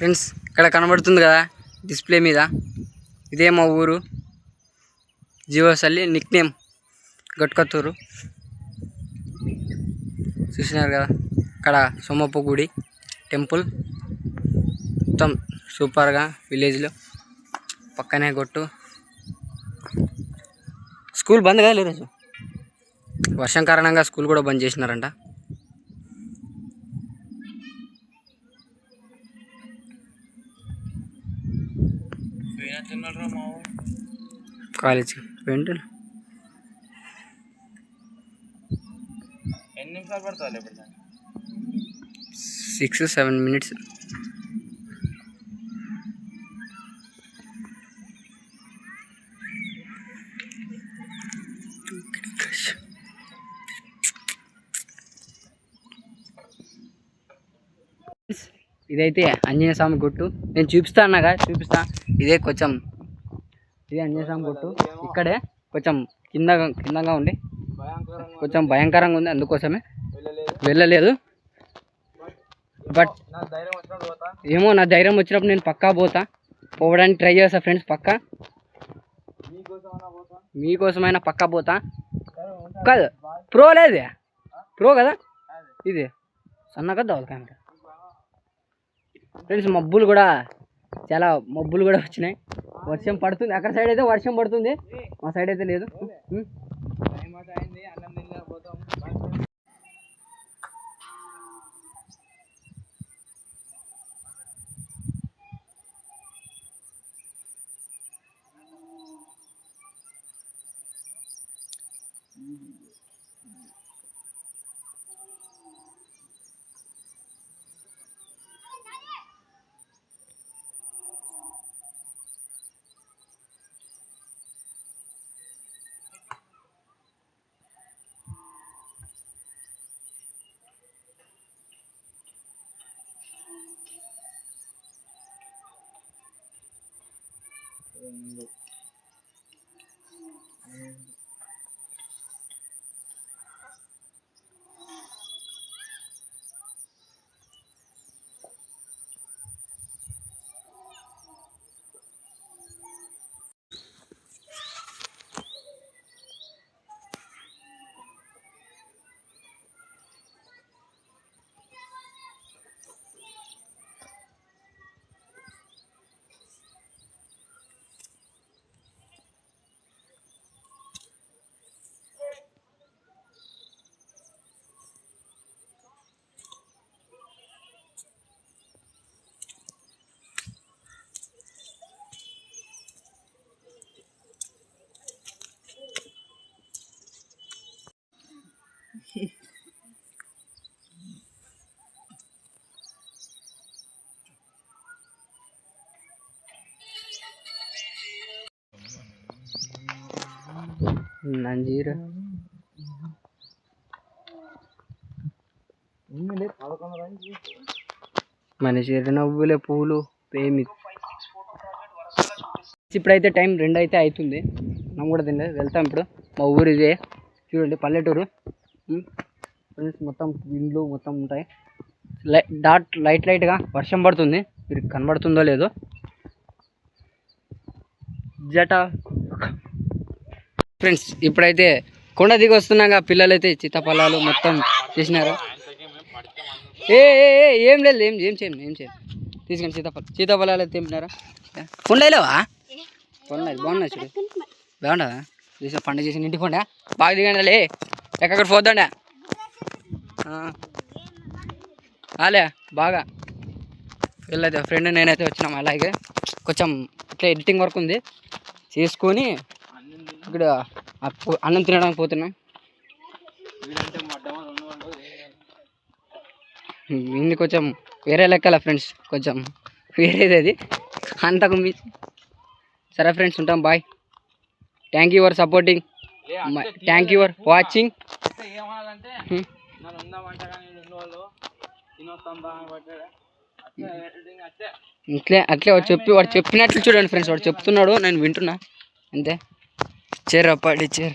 Friends ఇక్కడ కనబడుతుంది కదా డిస్ప్లే మీద. ఇదే మా ఊరు. జీవోసల్లి నిక్ నేమ్ గట్కత్తూరు. చూసినారు కదా ఇక్కడ సోమప్ప గుడి టెంపుల్. మొత్తం సూపర్గా విలేజ్లో పక్కనే గొట్టు స్కూల్ బంద్ కదా ఈరోజు? వర్షం కారణంగా స్కూల్ కూడా బంద్ చేసినారంట. కాలేజ్కి ఏంటి ఎన్ని నిమిషాలు పడుతుంది సిక్స్ సెవెన్ మినిట్స్. ఇదైతే ఆంజనేయ స్వామి గుట్టు. నేను చూపిస్తా అన్నాగా చూపిస్తా. ఇదే కొంచెం ఇదే ఆంజనేయ స్వామి గుట్టు. ఇక్కడే కొంచెం కింద కిందగా ఉండి కొంచెం భయంకరంగా ఉంది అందుకోసమే. వెళ్ళలేదు. బట్ ఏమో నా ధైర్యం వచ్చినప్పుడు నేను పక్కా పోతా. పోవడానికి ట్రై చేస్తా ఫ్రెండ్స్ పక్కా. మీకోసమైనా పక్కా పోతా. కాదు ప్రో లేదు. ప్రో కదా? ఇది సన్నగా కావాలి ఫ్రెండ్స్ మబ్బులు కూడా చాలా మబ్బులు కూడా వచ్చినాయి. వర్షం పడుతుంది. అక్కడ సైడ్ అయితే వర్షం పడుతుంది. మా సైడ్ అయితే లేదు. ఉం. టైం నంజీరు. మనిషి నవ్వులే పూలు ప్రేమి ఇప్పుడైతే టైం రెండు అయితే అవుతుంది. మనం కూడా తినలేదు వెళ్తాం ఇప్పుడు. మా ఊరు ఇదే చూడండి పల్లెటూరు. Hmm. ఫ్రెండ్స్ మొత్తం ఇండ్లు మొత్తం ఉంటాయి. లై డాట్ లైట్ లైట్గా వర్షం పడుతుంది. మీరు కనబడుతుందో లేదో. జట. ఫ్రెండ్స్ ఇప్పుడైతే కొండ దిగి వస్తున్నాగా పిల్లలైతే చిత్తపల్లాలు మొత్తం చేసినారు. ఏ ఏ ఏం లేదు ఏం ఏం చేయండి ఏం చేయండి తీసుకొని సీతాఫల సీతాఫలాలు అయితే తెంపినారా? కొండలేవా కొండలేదు బాగున్నాయి చూడు? బాగుండదా చూసా పండుగ చేసి ఇంటి కొండ బాగా దిగండి లే ఎక్కడ పోద్దండా ఆలే బాగా వెళ్ళైతే ఫ్రెండ్ నేనైతే వచ్చినాం అలాగే కొంచెం ఇట్లా ఎడిటింగ్ వర్క్ ఉంది చేసుకొని ఇక్కడ అన్నం తినడానికి పోతున్నాం ఇది కొంచెం వేరే లెక్కల ఫ్రెండ్స్ కొంచెం వేరేది అది అంతకు మీ సరే ఫ్రెండ్స్ ఉంటాం bye thank you for supporting thank you for watching నన్ను ఉందామంటే కానీ వాళ్ళు తినొస్తాం బాగా ఇట్లే అట్లే వాడు చెప్పి వాడు చెప్పినట్లు చూడండి ఫ్రెండ్స్ వాడు చెప్తున్నాడు నేను వింటున్నా. అంతే. చేరప్పటి చేర.